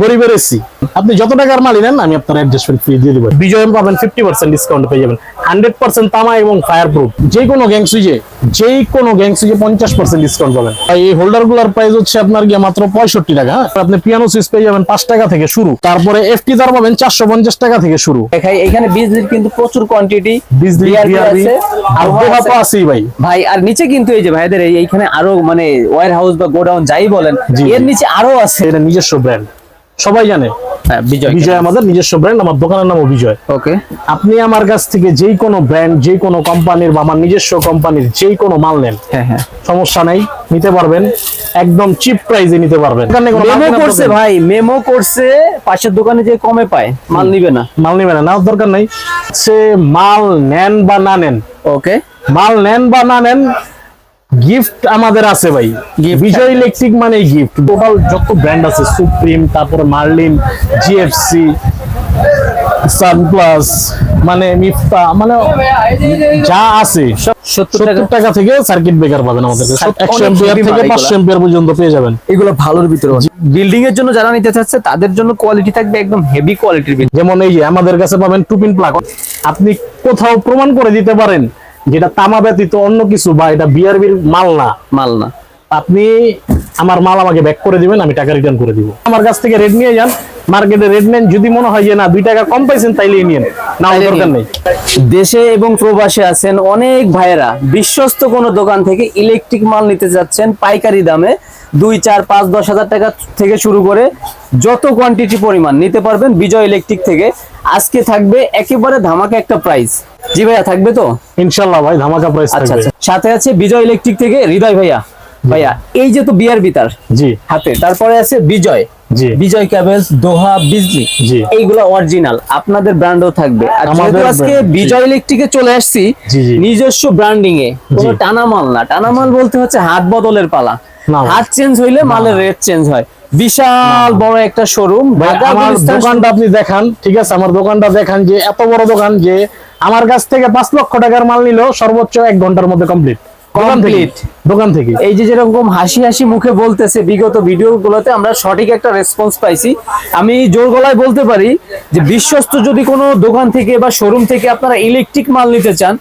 গরিবের এসি। আপনি যত টাকার মালই নেন আমি আপনার অ্যাডজাস্টমেন্ট ফ্রি দিয়ে দেবো। বিজয় পাবেন ফিফটি পার্সেন্ট ডিসকাউন্ট পেয়ে যাবেন। হান্ড্রেড পার্সেন্ট তামা এবং ফায়ার প্রুফ যে কোনো গ্যাং সুইজে যে কোনো গ্যাং সুইজে পঞ্চাশ পার্সেন্ট ডিসকাউন্ট পাবেন। এই হোল্ডারগুলার প্রাইস হচ্ছে আপনার গিয়ে মাত্র পঁয়ষট্টি টাকা হ্যাঁ? আপনি পিয়ানো সুইচ পেয়ে যাবেন পাঁচ টাকা থেকে শুরু। তারপরে এফটি তার পাবেন চারশো পঞ্চাশ টাকা থেকে শুরু। এখানে বিজলির কিন্তু প্রচুর কোয়ান্টিটি বিজলি আর তো আছেই ভাই। ভাই আর নিচে কিন্তু এই যে ভাইদের এইখানে আরও মানে ওয়ার হাউস বা গোডাউন যাই বলেন এর নিচে আরও আছে। এটা নিজস্ব ব্র্যান্ড সবাই জানে। হ্যাঁ, বিজয় আমাদের নিজস্ব ব্র্যান্ড আমার দোকানের নামও বিজয়। ওকে আপনি আমার কাছ থেকে যেই কোনো ব্র্যান্ড যেই কোনো কোম্পানির বা আমার নিজস্ব কোম্পানির যেই কোনো মাল নেন হ্যাঁ হ্যাঁ। সমস্যা নাই নিতে পারবেন। একদম চিপ প্রাইসে নিতে পারবেন। মেমো করছে ভাই মেমো করছে পাশের দোকানে যে কমে পায় মাল নিবে না। মাল নিবে না নেওয়ার দরকার নাই। সে মাল নেন বা না নেন। ওকে মাল নেন বা না নেন গিফট আমাদের আছে ভাই। বিজয় ইলেকট্রিক মানে গিফট টোটাল যত ব্র্যান্ড আছে সুপ্রিম তারপরে মার্লিন জিএফসি সানপ্লাস মানে মিফতা মানে যা আছে সত্তর টাকা। থেকে সার্কিট ব্রেকার পাবেন আমাদের একশো এম্পিয়ার থেকে পাঁচশো এম্পিয়ার পর্যন্ত পেয়ে যাবেন। এগুলো ভালোর ভিতরে বিল্ডিং এর জন্য যারা নিতে চাচ্ছে তাদের জন্য কোয়ালিটি থাকবে একদম হেভি কোয়ালিটির যেমন এই যে আমাদের কাছে পাবেন টুপিন প্লাগ আপনি কোথাও প্রমাণ করে দিতে পারেন যেটা তামা ব্যতীত অন্য কিছু বা এটা বিআরবির মাল না। মাল না। আপনি আমার মাল আমাকে ব্যাক করে দিবেন আমি টাকা রিটার্ন করে দিব। আমার কাছ থেকে রেট নিয়ে যান মার্কেটে রেট নেন যদি মনে হয় যে না দুই টাকা কম পাইছেন তাইলেই নিন না দরকার নেই। দেশে এবং প্রবাসে আছেন অনেক ভাইয়েরা বিশ্বস্ত কোনো দোকান থেকে ইলেকট্রিক মাল নিতে যাচ্ছেন পাইকারি দামে। দুই চার পাঁচ দশ হাজার টাকা থেকে শুরু করে যত কোয়ান্টিটি পরিমাণ নিতে পারবেন বিজয় ইলেকট্রিক থেকে। আজকে থাকবে একেবারে ধামাকা একটা প্রাইস জি ভাইয়া থাকবে তো? ইনশাল্লাহ ভাই ধামাকা প্রাইস আচ্ছা থাকবে। আচ্ছা। সাথে আছে বিজয় ইলেকট্রিক থেকে হৃদয় ভাইয়া। ভাইয়া এই যে তো বিয়ার বিতার জি। হাতে তারপরে আছে বিজয়। জি। বিজয় ক্যাবেলস দোহা বিজলি জি। এইগুলো অরিজিনাল আপনাদের ব্র্যান্ডও থাকবে। আর যেহেতু আজকে বিজয় ইলেকট্রিকে চলে আসছি। নিজস্ব ব্র্যান্ডিং এ কোনো। টানা মাল না। টানা মাল বলতে হচ্ছে হাত বদলের পালা। না। হাত চেঞ্জ হইলে মালের রেট চেঞ্জ হয়। বিশাল বড় একটা শোরুম আমার দোকানটা আপনি দেখান ঠিক আছে? আমার দোকানটা দেখান যে এত বড় দোকান যে আমার কাছ থেকে পাঁচ লক্ষ টাকার মাল নিল সর্বোচ্চ এক ঘণ্টার মধ্যে কমপ্লিট দোকান থেকে দোকান থেকে। এই যে যেরকম হাসি হাসি মুখে বলতেছে বিগত আমরা সঠিক একটা রেসপন্স পাইছি। আমি জোর গলায় বলতে পারি যে বিশ্বস্ত যদি কোনো দোকান থেকে বা শোরুম থেকে আপনারা ইলেকট্রিক মাল নিতে চান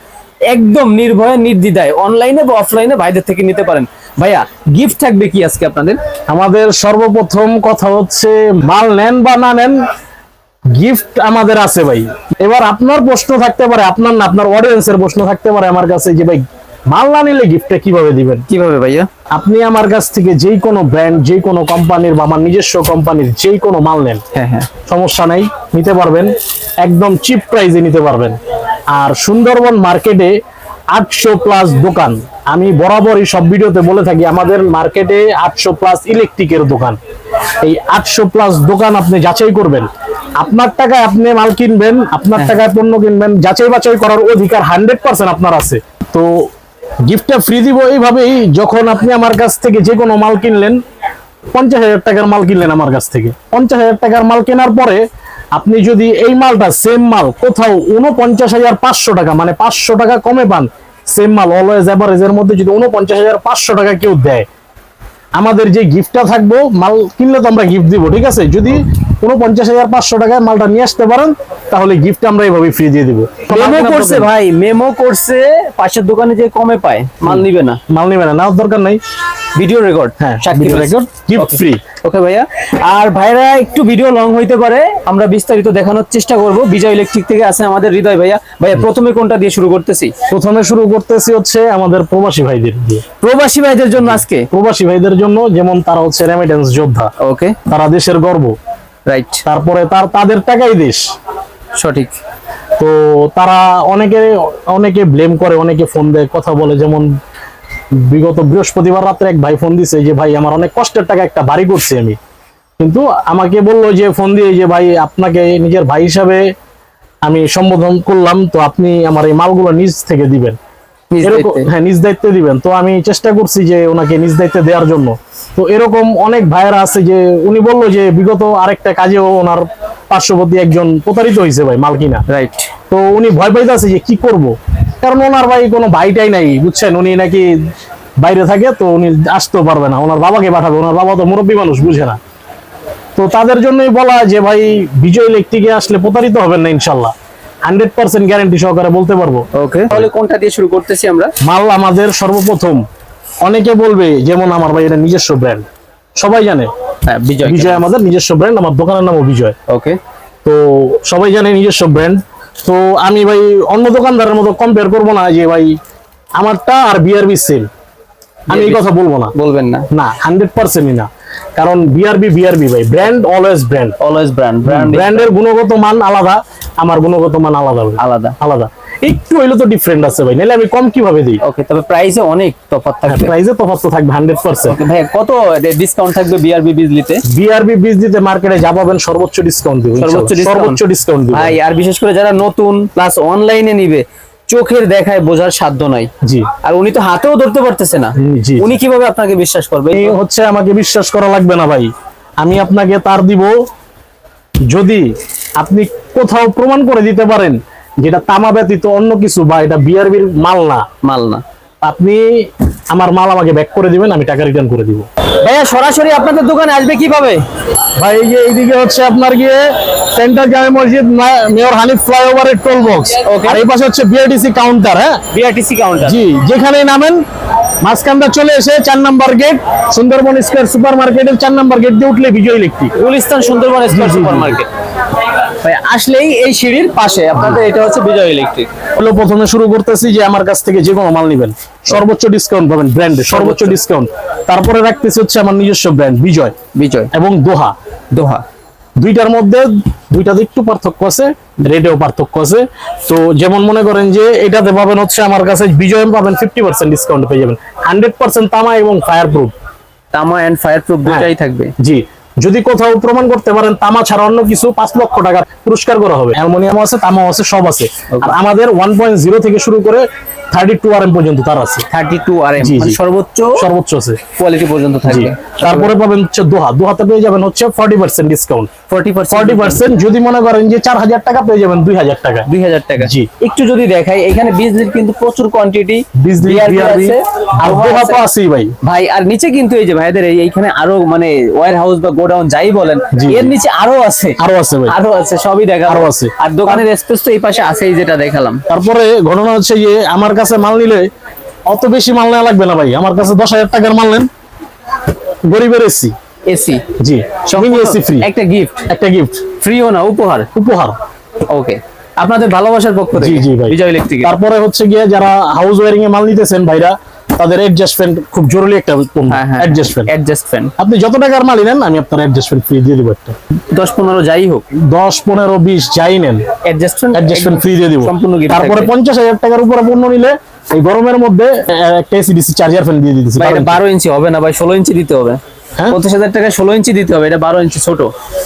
একদম নির্ভয়ে নির্দ্বিধায় অনলাইনে বা অফলাইনে ভাইদের থেকে নিতে পারেন। ভাইয়া গিফট থাকবে কি আজকে আপনাদের? আমাদের সর্বপ্রথম কথা হচ্ছে মাল নেন বা না নেন গিফট আমাদের আছে ভাই। এবার আপনার প্রশ্ন থাকতে পারে আপনার না আপনার অডিয়েন্সের প্রশ্ন থাকতে পারে আমার কাছে যে ভাই মাল না নিলে গিফটটা কীভাবে দিবেন? কীভাবে ভাইয়া? আপনি আমার কাছ থেকে যেই কোনো ব্র্যান্ড যেই কোনো কোম্পানির বা আমার নিজস্ব কোম্পানির যেই কোনো মাল নেন। হ্যাঁ হ্যাঁ। সমস্যা নাই নিতে পারবেন। একদম চিপ প্রাইসে নিতে পারবেন। আর সুন্দরবন মার্কেটে আটশো প্লাস দোকান। আমি বরাবরই সব ভিডিওতে বলে থাকি আমাদের মার্কেটে আটশো প্লাস ইলেকট্রিকের দোকান। এই আটশো প্লাস দোকান আপনি যাচাই করবেন। আপনার টাকায় আপনি মাল কিনবেন আপনার টাকায় পণ্য কিনবেন যাচাই বাছাই করার অধিকার হান্ড্রেড পার্সেন্ট আপনার আছে। তো গিফটটা ফ্রি দিব এইভাবেই যখন আপনি আমার কাছ থেকে যে কোনো মাল কিনলেন পঞ্চাশ হাজার টাকার মাল কিনলেন আমার কাছ থেকে। পঞ্চাশ হাজার টাকার মাল কেনার পরে আপনি যদি এই মালটা সেম মাল কোথাও উনপঞ্চাশ হাজার পাঁচশো টাকা মানে পাঁচশো টাকা কমে পান সেম মাল অলওয়েজ এভারেজের মধ্যে যদি উনপঞ্চাশ হাজার পাঁচশো টাকা কেউ দেয় আমাদের যে গিফটটা থাকব মাল কিনলে তো আমরা গিফট দিব ঠিক আছে? যদি উনপঞ্চাশ হাজার পাঁচশো টাকায় মালটা নিয়ে আসতে পারেন তাহলে গিফট আমরা এইভাবে ফ্রি দিয়ে দিব। মেমো করছে ভাই মেমো করছে পাশের দোকানে যে কমে পায় মাল নিবে না। মাল নিবে না নেওয়ার দরকার নাই। ভিডিও রেকর্ড হ্যাঁ রয়েছে। record, gift free। ওকে ভাইয়া। আর ভাইরা একটু ভিডিও লং হইতে পারে আমরা বিস্তারিত দেখানোর চেষ্টা করব। বিজয় ইলেকট্রিক থেকে আছে আমাদের হৃদয় ভাইয়া। ভাইয়া প্রথমে কোনটা দিয়ে শুরু করতেছি? প্রথমে শুরু করতেছি হচ্ছে আমাদের প্রবাসী ভাইদের দিয়ে। প্রবাসী ভাইদের জন্য আজকে? প্রবাসী ভাইদের জন্য যেমন তারা হচ্ছে রেমিটেন্স যোদ্ধা। ওকে তারা দেশের গর্ব। রাইট তারপরে তার তাদের টাকাই দেশ। সঠিক। তো তারা অনেকে অনেকে ব্লেম করে অনেকে ফোন দেয় কথা বলে। যেমন বিগত বৃহস্পতিবার রাত্রে এক ভাই ফোন দিছে যে ভাই আমার অনেক কষ্টের টাকা একটা বাড়ি করছি আমি। কিন্তু আমাকে বলল যে ফোন দিয়ে যে ভাই আপনাকে নিজের ভাই হিসাবে আমি সম্বোধন করলাম তো আপনি আমার এই মালগুলো নিজ থেকে দিবেন। হ্যাঁ নিজ দায়িত্বে দিবেন। তো আমি চেষ্টা করছি যে ওনাকে নিজ দায়িত্বে দেওয়ার জন্য। তো এরকম অনেক ভাইয়েরা আছে যে উনি বলল যে বিগত আরেকটা কাজেও ওনার পার্শ্ববর্তী একজন প্রতারিত হয়েছে ভাই মালকিনা রাইট তো উনি ভয় পাইতে আছে যে কি করব? কারণ ওনার ভাই কোনো ভাইটাই নাই বুঝছেন? উনি নাকি বাইরে থাকে তো উনি আসতেও পারবে না। ওনার বাবাকে পাঠাবে। ওনার বাবা তো মুরব্বী মানুষ বুঝে না। তো তো তাদের জন্যই বলা যে ভাই বিজয় ইলেকট্রিকে আসলে প্রতারিত হবেন না ইনশাল্লাহ। হান্ড্রেড পার্সেন্ট গ্যারান্টি সহকারে বলতে পারব। ওকে তাহলে কোনটা দিয়ে শুরু করতেছি আমরা? মাল আমাদের সর্বপ্রথম। অনেকে বলবে যেমন আমার ভাই এটা নিজস্ব ব্র্যান্ড সবাই জানে। হ্যাঁ বিজয় বিজয় আমাদের নিজস্ব ব্র্যান্ড আমার দোকানের নামও বিজয়। ওকে তো সবাই জানে নিজস্ব ব্র্যান্ড তো আমি ভাই অন্য দোকানদারের মতো কম্পেয়ার করব না যে ভাই আমারটা আর বিআরবি সেল আমি এই কথা বলব না। বলবেন না। না হান্ড্রেড পার্সেন্টই না। কারণ বিআরবি বিআরবি ভাই brand always brand always brand brand ব্র্যান্ডের গুণগত মান আলাদা আমার গুণগত মান আলাদা আলাদা। আলাদা। একটু হইলে তো ডিফারেন্ট আছে ভাই নাহলে আমি কম কীভাবে দিই? ওকে তবে প্রাইসে অনেক তফাৎ থাকবে। প্রাইসে তফাৎ তো থাকবে হান্ড্রেড পার্সেন্ট ওকে ভাই কত ডিসকাউন্ট থাকবে বিআরবি বিজলিতে? বিআরবি বীজ দিতে মার্কেটে যা পাবেন সর্বোচ্চ ডিসকাউন্ট দিব সর্বোচ্চ সর্বোচ্চ ডিসকাউন্ট দিব। ভাই আর বিশেষ করে যারা নতুন প্লাস অনলাইনে নিবে চোখের দেখায় বোঝার সাধ্য নাই। জি। আর উনি তো হাতেও ধরতে পারতেছে না। উনি কীভাবে আপনাকে বিশ্বাস করবে? হচ্ছে আমাকে বিশ্বাস করা লাগবে না ভাই। আমি আপনাকে তার দিব যদি আপনি কোথাও প্রমাণ করে দিতে পারেন যেটা তামা ব্যতীত অন্য কিছু বা এটা বিআরবির মাল না। মাল না। আপনি আমার মাল আমাকে ব্যাক করে দিবেন আমি টাকা রিটার্ন করে দিব। ভাইয়া সরাসরি আপনাদের দোকানে আসবে কীভাবে? ভাই এই যে এইদিকে হচ্ছে আপনার গিয়ে সেন্টার জামে মসজিদ মেয়র হানিফ ফ্লাইওভারের টোল বক্স. আর এই পাশে হচ্ছে বিআরটিসি কাউন্টার হ্যাঁ? বিআরটিসি কাউন্টার জি যেখানেই নামেন মাঝখানটা চলে এসে চার number gate Sundarban square super মার্কেটের চার নাম্বার গেট দিয়ে উঠলে Bijoy electric Gulistan Sundarban square super market ভাই আসলেই এই সিঁড়ির পাশে। আপনাদের এটা হচ্ছে বিজয় ইলেকট্রিক হলো প্রথমে শুরু করতেছি যে আমার কাছ থেকে যে কোনো মাল নেবেন। সর্বোচ্চ ডিসকাউন্ট পাবেন ব্র্যান্ডে সর্বোচ্চ। ডিসকাউন্ট তারপরে রাখতেছি হচ্ছে আমার নিজস্ব ব্র্যান্ড বিজয়। বিজয়। এবং দোহা। দোহা। দুইটার মধ্যে দুইটাতে একটু পার্থক্য আছে রেটেও পার্থক্য আছে। তো যেমন মনে করেন যে এটাতে পাবেন হচ্ছে আমার কাছে বিজয় পাবেন ফিফটি পার্সেন্ট ডিসকাউন্ট পেয়ে যাবেন। হান্ড্রেড পার্সেন্ট তামা এবং ফায়ার প্রুফ তামা এন্ড ফায়ার প্রুফ দুটাই থাকবে। জি। যদি কোথাও প্রমাণ করতে পারেন তামা ছাড়া অন্য কিছু পাঁচ লক্ষ টাকা পুরস্কার করা হবে। অ্যালুমিনিয়াম আছে তামা আছে সব আছে। আর আমাদের ওয়ান পয়েন্ট জিরো থেকে শুরু করে থার্টি টু আর এম পর্যন্ত তার আছে। থার্টি টু আর এম। সর্বোচ্চ সর্বোচ্চ আছে। কোয়ালিটি পর্যন্ত থাকবে। তারপরে পাবেন হচ্ছে দোহা। দোহাতে পেয়ে যাবেন হচ্ছে forty percent discount forty forty percent যদি মনে করেন যে চার হাজার টাকা পেয়ে যাবেন দুই হাজার টাকা। দুই হাজার টাকা। জি। একটু যদি দেখাই এখানে বিজলির কিন্তু প্রচুর কোয়ান্টিটি বিজলি বিআরবি আর দোহা তো আছেই ভাই। ভাই আর নিচে কিন্তু এই যে ভাইদের এইখানে আরও মানে ওয়ার হাউস বা গোডাউন যাই বলেন এর নিচে আরও আছে। আরও আছে ভাই। আরও আছে সবই দেখা আরও আছে। আর দোকানের স্পেস তো এই পাশে আছেই যেটা দেখালাম। তারপরে ঘটনা হচ্ছে যে আমার কাছে মাল নিলে অত বেশি মাল নেওয়া লাগবে না ভাই। আমার কাছে দশ হাজার টাকার মাল নেন। গরিবের এসি। এসি জি সবই এসি ফ্রি একটা গিফট একটা গিফট ফ্রিও না উপহার? উপহার। ওকে আপনাদের ভালোবাসার পক্ষ থেকে জি জি ভাই। বিজয় ইলেকট্রিক তারপরে হচ্ছে গিয়ে যারা হাউস ওয়ারিং এ মাল নিতেছেন ভাইরা তাদের অ্যাডজাস্টমেন্ট খুব জরুরি একটা অ্যাডজাস্টমেন্ট অ্যাডজাস্ট আপনি যত টাকার মালই নেন আমি আপনার অ্যাডজাস্টমেন্ট ফ্রি দিয়ে দিব একটা। দশ পনেরো যাই হোক। দশ পনেরো বিশ যাই নেন। অ্যাডজাস্টমেন্ট অ্যাডজাস্টমেন্ট ফ্রি দিয়ে দিব। সম্পূর্ণ তারপরে। পঞ্চাশ হাজার টাকার উপরে পণ্য নিলে এই গরমের মধ্যে একটা এসিডিসি চার্জার ফ্যান দিয়ে দিতেছি ভাই এটা বারো ইঞ্চি হবে না ভাই ষোলো ইঞ্চি দিতে হবে। হ্যাঁ? পঁচিশ হাজার টাকা ষোলো ইঞ্চি দিতে হবে এটা বারো ইঞ্চি ছোট।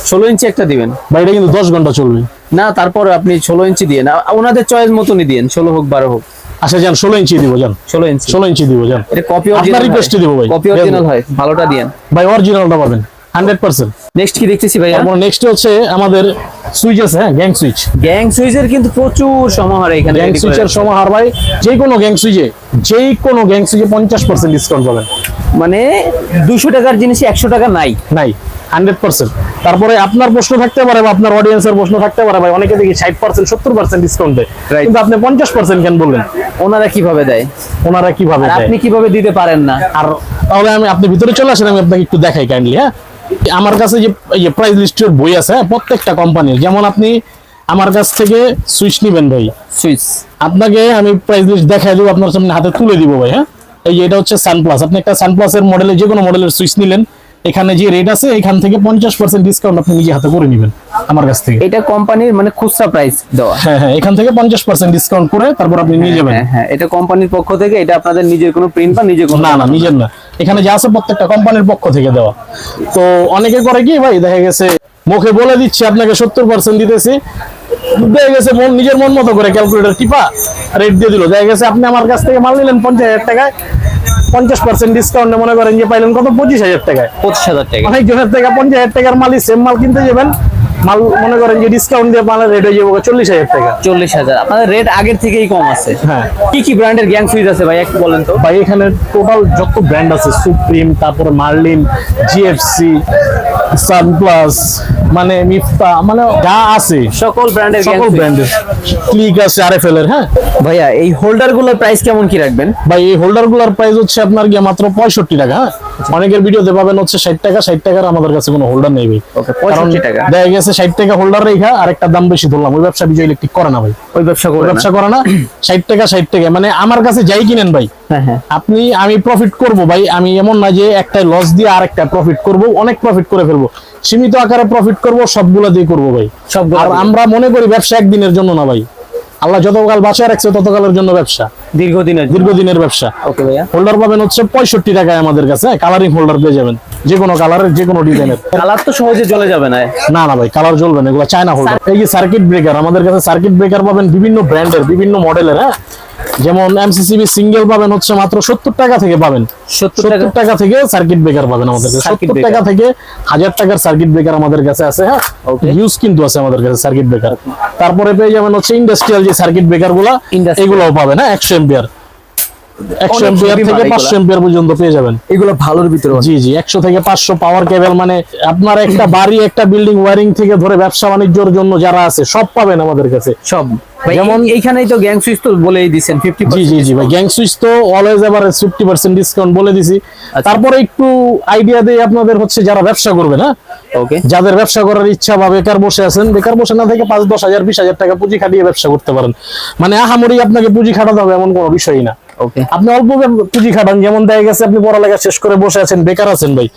ষোলো ইঞ্চি একটা দিবেন। ভাই এটা কিন্তু দশ ঘণ্টা চলবে। না তারপরে আপনি ষোলো ইঞ্চি দিয়ে না ওনাদের চয়েস মতনই দিন ষোলো হোক বারো হোক। আচ্ছা যান ষোলো ইঞ্চি দিব যান। ষোলো ইঞ্চি। ষোলো ইঞ্চি দিব যান। এটা কপি আপনার এ দিব ভাই। কপি অরিজিনাল হয়। ভালোটা দিয়েন। ভাই অরিজিনালটা পাবেন হান্ড্রেড পার্সেন্ট নেক্সট কি দেখতেছি ভাইয়া? তারপর নেক্সট হচ্ছে আমাদের সুইচ আছে হ্যাঁ গ্যাং সুইচ গ্যাং সুইচের কিন্তু প্রচুর সমাহার এখানে গ্যাং সুইচের সমাহার ভাই যে কোনো গ্যাং সুইচে যেই কোনো গ্যাং সুইচে পঞ্চাশ পার্সেন্ট ডিসকাউন্ট পাবেন। মানে দুশো টাকার জিনিস একশো টাকা নাই। নাই। Hundred percent. তারপরে আপনার প্রশ্ন থাকতে পারে বা আপনার অডিয়েন্সের প্রশ্ন থাকতে পারে ভাই অনেকে দেখি ষাট পার্সেন্ট সত্তর পার্সেন্ট ডিসকাউন্ট দেয়। কিন্তু আপনি পঞ্চাশ পার্সেন্ট কেন বললেন? ওনারা কীভাবে দেয়? ওনারা কীভাবে দেয়? আপনি কীভাবে দিতে পারেন না? আর তাহলে আমি আপনি ভিতরে চলে আসেন আমি আপনাকে একটু দেখাই কাইন্ডলি হ্যাঁ? আমার কাছে যে প্রাইস লিস্টের বই আছে হ্যাঁ প্রত্যেকটা কোম্পানির যেমন আপনি আমার কাছ থেকে সুইচ নিবেন ভাই। সুইচ। আপনাকে আমি প্রাইস লিস্ট দেখাই দেবো আপনার সামনে হাতে তুলে দিব ভাই হ্যাঁ? এই যে এটা হচ্ছে সানপ্লাস আপনি একটা সানপ্লাসের মডেলের যে কোনো মডেলের সুইচ নিলেন এখানে যে রেট আছে এখান থেকে পঞ্চাশ পার্সেন্ট ডিসকাউন্ট আপনি নিজে হাতে করে নেবেন আমার কাছ থেকে। এটা কোম্পানির মানে খুচরা প্রাইস দেওয়া। হ্যাঁ হ্যাঁ এখান থেকে পঞ্চাশ পার্সেন্ট ডিসকাউন্ট করে তারপর আপনি নিয়ে যাবেন। হ্যাঁ হ্যাঁ এটা কোম্পানির পক্ষ থেকে এটা আপনাদের নিজের কোনো প্রিন্ট বা নিজের কোনো না না নিজের না। এখানে যা আছে প্রত্যেকটা কোম্পানির পক্ষ থেকে দেওয়া। তো অনেকে করে কি ভাই দেখা গেছে মুখে বলে দিচ্ছে আপনাকে সত্তর পার্সেন্ট দিতেছি। দেখা গেছে মন নিজের মন মতো করে ক্যালকুলেটর টিপা রেট দিয়ে দিল। দেখা গেছে আপনি আমার কাছ থেকে মাল নিলেন পঞ্চাশ হাজার টাকায় পঞ্চাশ পার্সেন্ট ডিসকাউন্টে মনে করেন যে পাইলেন কত? পঁচিশ হাজার টাকায়। পঁচিশ হাজার টাকা। অনেক জনের থেকে পঞ্চাশ হাজার টাকার মালই সেম মাল কিনতে যাবেন। মাল মনে করেন যে ডিসকাউন্ট দিয়ে মালের রেট হয়ে যাবে চল্লিশ হাজার টাকা। চল্লিশ হাজার। আপনাদের রেট আগের থেকেই কম আছে। হ্যাঁ। কি কি ব্র্যান্ডের গ্যাং সুইচ আছে ভাই একটু বলেন তো? ভাই এখানে টোটাল যত ব্র্যান্ড আছে সুপ্রিম তারপরে মার্লিন জিএফসি সানপ্লাস মানে মিফতা মানে যা আছে। সকল ব্র্যান্ডের সকল ব্র্যান্ডের ক্লিক আছে আর এফ এর হ্যাঁ? ভাইয়া এই হোল্ডারগুলোর প্রাইস কেমন কি রাখবেন? ভাই এই হোল্ডারগুলোর প্রাইস হচ্ছে আপনার গিয়ে মাত্র পঁয়ষট্টি টাকা হ্যাঁ? অনেকের ভিডিওতে পাবেন হচ্ছে ষাট টাকা ষাট টাকার আমাদের কাছে কোনো হোল্ডার নেই ভাই। Okay, কারণ 65 টাকা। দেখা গেছে ষাট টাকা হোল্ডার রেখা আর একটা দাম বেশি ধরলাম। ওই ব্যবসা বিজয় ইলেকট্রিক করে না ভাই। ওই ব্যবসা করে ব্যবসা করে না। ষাট টাকা ষাট টাকা। মানে আমার কাছে যাই কিনেন ভাই হ্যাঁ হ্যাঁ। আপনি আমি প্রফিট করব ভাই। আমি এমন না যে একটা লস দিয়ে আর একটা প্রফিট করব অনেক প্রফিট করে ফেলব। সীমিত আকারে প্রফিট করব সবগুলা দিয়ে করব ভাই। সবগুলা আর আমরা মনে করি ব্যবসা একদিনের জন্য না ভাই। আল্লাহ যতকাল বাঁচিয়ে রাখছে ততকালের জন্য ব্যবসা। দীর্ঘদিনের দীর্ঘদিনের ব্যবসা। ওকে ভাইয়া। হোল্ডার পাবেন হচ্ছে পঁয়ষট্টি টাকায় আমাদের কাছে। কালারিং হোল্ডার পেয়ে যাবেন। যে কোনো কালারের যে কোনো ডিজাইনের কালার তো সহজে জ্বলে যাবে না। না না ভাই কালার জ্বলবে না। এগুলো চায়না হোল্ডার এই যে সার্কিট ব্রেকার আমাদের কাছে সার্কিট ব্রেকার পাবেন বিভিন্ন ব্র্যান্ডের বিভিন্ন মডেলের হ্যাঁ? যেমন এমসিসিবি সিঙ্গেল পাবেন হচ্ছে মাত্র সত্তর টাকা থেকে পাবেন। সত্তর টাকা? থেকে সার্কিট ব্রেকার পাবেন আমাদের কাছে। সত্তর। টাকা থেকে হাজার টাকার সার্কিট ব্রেকার আমাদের কাছে আছে হ্যাঁ? হিউজ ইউজ কিন্তু আছে আমাদের কাছে সার্কিট ব্রেকার তারপরে পেয়ে যাবেন হচ্ছে ইন্ডাস্ট্রিয়াল যে সার্কিট ব্রেকারগুলা। এগুলোও পাবেন হ্যাঁ? একশো এম্পিয়ার একশো অনেক থেকে মাল পাঁচশো পর্যন্ত পেয়ে যাবেন। এগুলো ভালোর ভিতরে জি জি একশো থেকে পাঁচশো পাওয়ার কেবল মানে আপনার একটা বাড়ি একটা বিল্ডিং ওয়ারিং থেকে ধরে ব্যবসা বাণিজ্যের জন্য যারা আছে সব পাবেন আমাদের কাছে। সব। যেমন- এইখানেই তো গ্যাং সুইচ তো বলেই দিছেন ফিফটি জি জি জি ভাই গ্যাং সুইচ তো অলওয়েজ এবার ফিফটি পার্সেন্ট ডিসকাউন্ট বলে দিছি। তারপরে একটু আইডিয়া দিয়ে আপনাদের হচ্ছে যারা ব্যবসা করবে না? ওকে যাদের ব্যবসা করার ইচ্ছা বা বেকার বসে আছেন বেকার বসে না থেকে পাঁচ দশ হাজার বিশ হাজার টাকা পুঁজি খাটিয়ে ব্যবসা করতে পারেন। মানে আহামরি আপনাকে পুঁজি খাটাতে হবে এমন কোনো বিষয়ই না। আপনি অল্প পুঁজি খাটান যেমন দেখা গেছে আপনি পড়ালেখা শেষ করে বসে আছেন বেকার আছেন ভাই।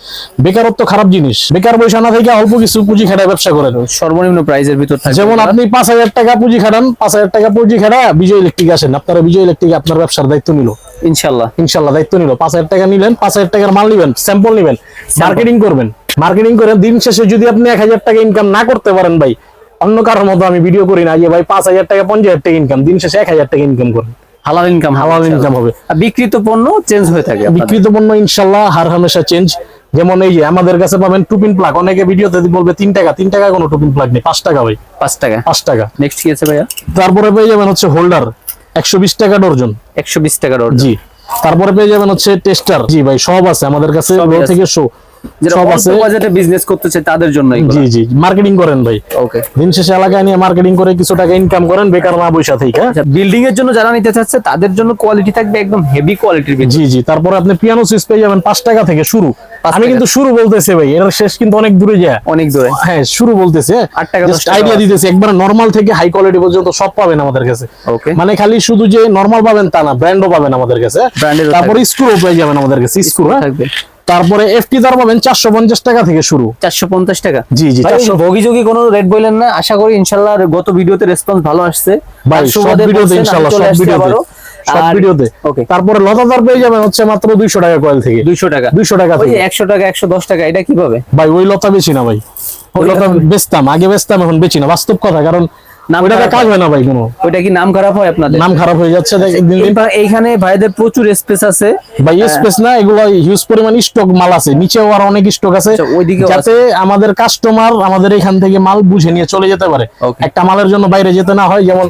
বেকারত্ব খারাপ জিনিস। বেকার বসে না থেকে অল্প কিছু পুঁজি খাটায় ব্যবসা করেন। সর্বনিম্ন প্রাইসের ভিতর যেমন আপনি পাঁচ হাজার টাকা পুঁজি খাটান পাঁচ হাজার টাকা পুঁজি খাটা বিজয় ইলেকট্রিক আসেন। আপনারা বিজয় ইলেকট্রিক আপনার ব্যবসার দায়িত্ব নিল। ইনশাল্লাহ ইনশাল্লাহ দায়িত্ব নিল। পাঁচ হাজার টাকা নিলেন পাঁচ হাজার টাকার মাল নিবেন স্যাম্পল নিবেন মার্কেটিং করবেন। মার্কেটিং করে দিন শেষে যদি আপনি এক হাজার টাকা ইনকাম না করতে পারেন ভাই অন্য কারোর মতো আমি ভিডিও করি না। যে ভাই পাঁচ হাজার টাকা পঞ্চাশ হাজার টাকা ইনকাম দিন শেষে এক হাজার টাকা ইনকাম করেন। হালাল ইনকাম হালাল ইনকাম হবে। বিক্রিত পণ্য চেঞ্জ হয়ে থাকে বিক্রিত পণ্য ইনশাল্লাহ হার হামেশা চেঞ্জ যেমন এই যে আমাদের কাছে পাবেন টুপিন প্লাগ অনেকে ভিডিওতে বলবে তিন টাকা তিন টাকা কোনো টুপিন প্লাগ নেই পাঁচ টাকা ভাই। পাঁচ টাকা। পাঁচ টাকা। নেক্সট কি আছে ভাইয়া? তারপরে পেয়ে যাবেন হচ্ছে হোল্ডার একশো বিশ টাকা ডর্জন। একশো বিশ টাকার অর্ডার জি। তারপরে পেয়ে যাবেন হচ্ছে টেস্টার জি ভাই সব আছে আমাদের কাছে। থেকে শো যেটা অল্প বাজেটে বিজনেস করতেছে তাদের জন্য জি জি মার্কেটিং করেন ভাই। ওকে দিন শেষে এলাকায় নিয়ে মার্কেটিং করে কিছু টাকা ইনকাম করেন বেকার না বৈশা থেকে হ্যাঁ? আচ্ছা বিল্ডিং এর জন্য যারা নিতে চাচ্ছে তাদের জন্য কোয়ালিটি থাকবে একদম হেভি কোয়ালিটির জি জি তারপরে আপনি পিয়ানো সুইচ পেয়ে যাবেন পাঁচ টাকা থেকে শুরু। পাঁচ আমি কিন্তু শুরু বলতেছি ভাই এর শেষ কিন্তু অনেক দূরে যায়। অনেক দূরে। হ্যাঁ শুরু বলতেছে আট টাকা, আইডিয়া। দিতেছি একবার নরমাল থেকে হাই কোয়ালিটি পর্যন্ত সব পাবেন আমাদের কাছে। ওকে মানে খালি শুধু যে নরমাল পাবেন তা না ব্র্যান্ডও পাবেন আমাদের কাছে। তারপরে স্ক্রু পেয়ে যাবেন আমাদের কাছে স্ক্রু হ্যাঁ। থাকবে। তারপরে এফটি তার পাবেন চারশো পঞ্চাশ টাকা থেকে শুরু। চারশো পঞ্চাশ টাকা। জি, জি, ভাই, 450 ভোগী যোগী কোনো রেট বললেন না। আশা করি ইনশাল্লাহ গত ভিডিওতে রেসপন্স ভালো আসছে। তারপরে লতাদার পেয়ে যাবেন হচ্ছে মাত্র দুইশো টাকা কয়েল থেকে। দুইশো টাকা। দুইশো টাকা থেকে। একশো টাকা একশো দশ টাকা এটা কীভাবে? ভাই ওই লতা বেশি না ভাই। ওই লতা বেচতাম আগে বেচতাম এখন বেচি না। বাস্তব কথা কারণ কাজ হয়। না ভাই কোনো? ওইটা কি নাম খারাপ হয় আপনাদের? নাম খারাপ হয়ে যাচ্ছে এইখানে ভাইদের প্রচুর স্পেস আছে। ভাই স্পেস না এগুলো হিউজ পরিমাণ স্টক মাল আছে। নিচেও আর অনেক স্টক আছে। আচ্ছা, যাতে আমাদের কাস্টমার আমাদের এখান থেকে মাল বুঝে নিয়ে চলে যেতে পারে। একটা মালের জন্য বাইরে যেতে না হয় যেমন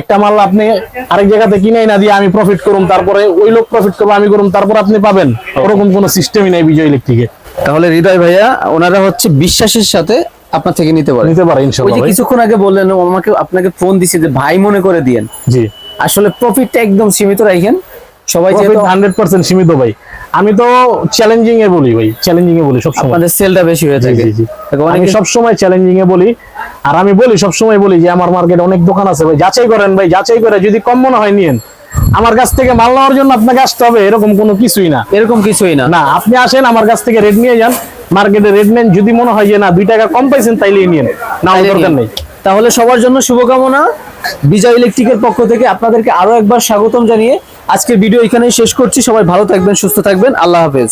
একটা মাল আপনি আরেক জায়গাতে কিনে না দিয়ে আমি প্রফিট করুম তারপরে ওই লোক প্রফিট করব আমি করুম তারপর আপনি পাবেন। ওরকম কোনো সিস্টেমই নাই বিজয় ইলেকট্রিকে তাহলে হৃদয় ভাইয়া ওনারা হচ্ছে বিশ্বাসের সাথে আপনার থেকে নিতে পারে। নিতে পারে ওই যে কিছুক্ষণ আগে বললেন আমাকে আপনাকে ফোন দিছে যে ভাই মনে করে দিয়েন। জি। আসলে প্রফিটটা একদম সীমিত রাখেন সবাই যেহেতু হান্ড্রেড পার্সেন্ট সীমিত ভাই। আমি তো চ্যালেঞ্জিং এ বলি ভাই চ্যালেঞ্জিং এ বলি সবসময় আপনাদের সেলটা বেশি হয়ে থাকে। জি, জি। আমি অনেকে সবসময় চ্যালেঞ্জিং এ বলি। আর আমি বলি সবসময় বলি যে আমার মার্কেটে অনেক দোকান আছে ভাই যাচাই করেন ভাই যাচাই করে যদি কম মনে হয় নিয়েন। আমার কাছ থেকে মাল নেওয়ার জন্য আপনাকে আসতে হবে এরকম কোনো কিছুই না। এরকম কিছুই না। না আপনি আসেন আমার কাছ থেকে রেট নিয়ে যান। মার্কেটে রেট নেন যদি মনে হয় যে না দুই টাকা কম পাইছেন তাইলে নিয়েন না দরকার নেই। তাহলে সবার জন্য শুভকামনা। বিজয় ইলেকট্রিকের পক্ষ থেকে আপনাদেরকে আরও একবার স্বাগতম জানিয়ে আজকের ভিডিও এখানেই শেষ করছি। সবাই ভালো থাকবেন সুস্থ থাকবেন। আল্লাহ হাফেজ।